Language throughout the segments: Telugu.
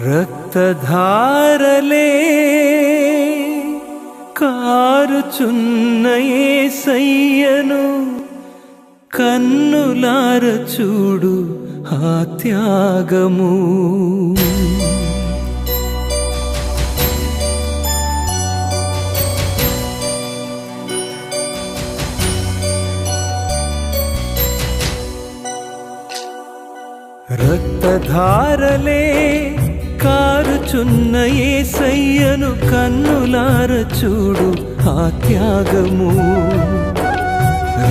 రక్తధారలే కారుచున్నయే సయ్యను కన్నులార చూడు ఆ త్యాగము రక్తధారలే కారుచున్న యేసయ్యను కన్నులార చూడు ఆ త్యాగము.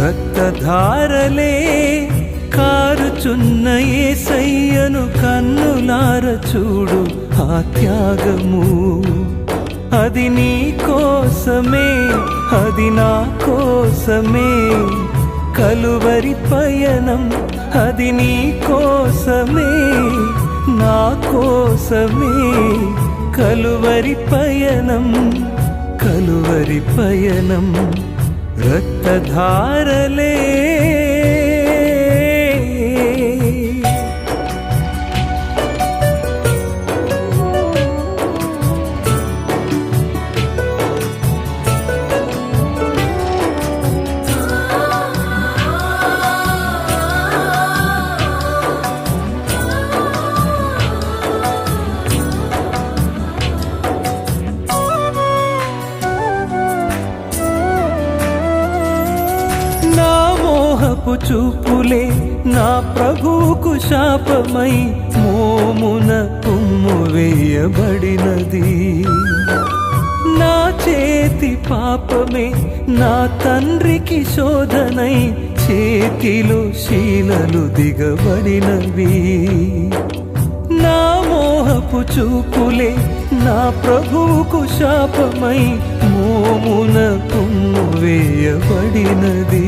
రక్తధారలే కారుచున్న యేసయ్యను కన్నులార చూడు ఆ త్యాగము. అది నీ కోసమే అది నా కోసమే. కలువరి పయనం అది నీ కోసమే. కోసమే కలువరి పయనం కలువరి పయనం రక్తధారలే మోహపు చూపులే నా ప్రభువుకు శాపమై మోమున పుమ్ము వేయబడినది. నా చేతి పాపమే నా తండ్రికి శోధనై చేతిలో శీలలు దిగబడినవి. నా మోహపు చూపులే నా ప్రభువుకు శాపమై మోమున పుమ్ము వేయబడినది.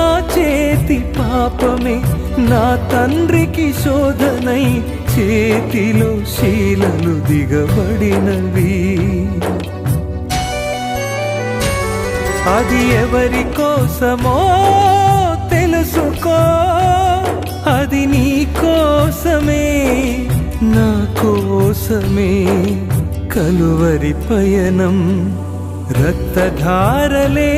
నా చేతి పాపమే నా తండ్రికి శోధనై చేతిలో శీలలు దిగబడినవి. అది ఎవరి కోసమో తెలుసుకో అది నీ కోసమే నా కోసమే. కలువరి పయనం రక్తధారలే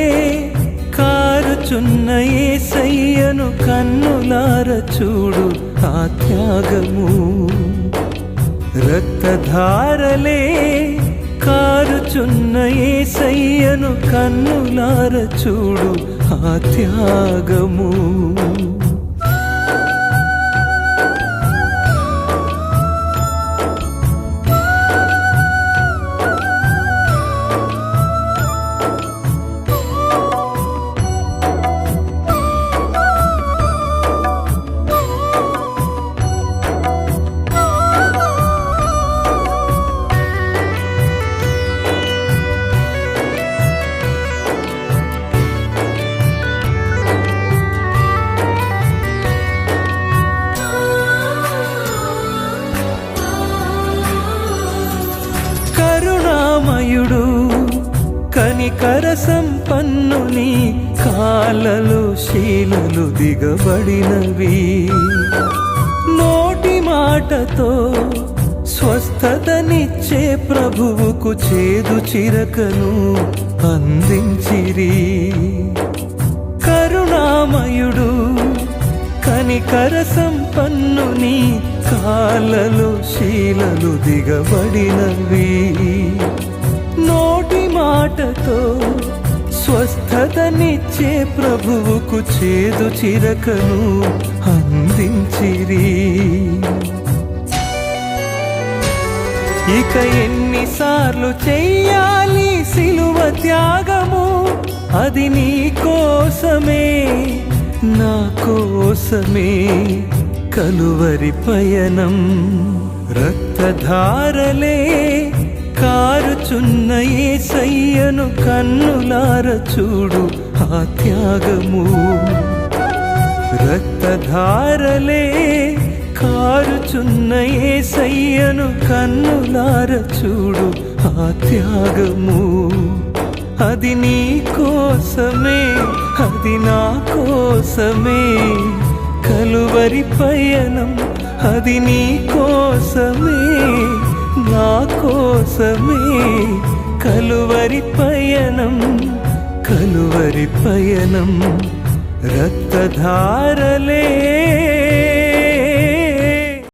కారుచున్న యేసయ్యను కన్నులార చూడు ఆ త్యాగము. రక్తధారలే కారుచున్న యేసయ్యను కన్నులార చూడు ఆ త్యాగము. కనికర సంపన్నుని కాలలు శీలలు దిగబడినవి. నోటి మాటతో స్వస్థతనిచ్చే ప్రభువుకు చేదు చిరకను అందించిరి. కరుణామయుడు కనికర సంపన్నుని కాలలు శీలలు దిగబడినవి. మాటతో స్వస్థతనిచ్చే ప్రభువుకు చేదు చిరకను అందించిరి. ఇక ఎన్నిసార్లు చెయ్యాలి సిలువ త్యాగము? అది నీ కోసమే నా కోసమే. కలువరి పయనం రక్తధారలే కారుచున్న యేసయ్యను కన్నులార చూడు ఆ త్యాగము. రక్తధారలే కారుచున్న సయ్యను కన్నులార చూడు ఆ త్యాగము. అది నీ కోసమే అది నా కోసమే. కలువరి పయనం అది నీ కోసమే. నా కోసమే కలువరి పయనం కలువరి పయనం. రక్తధారలే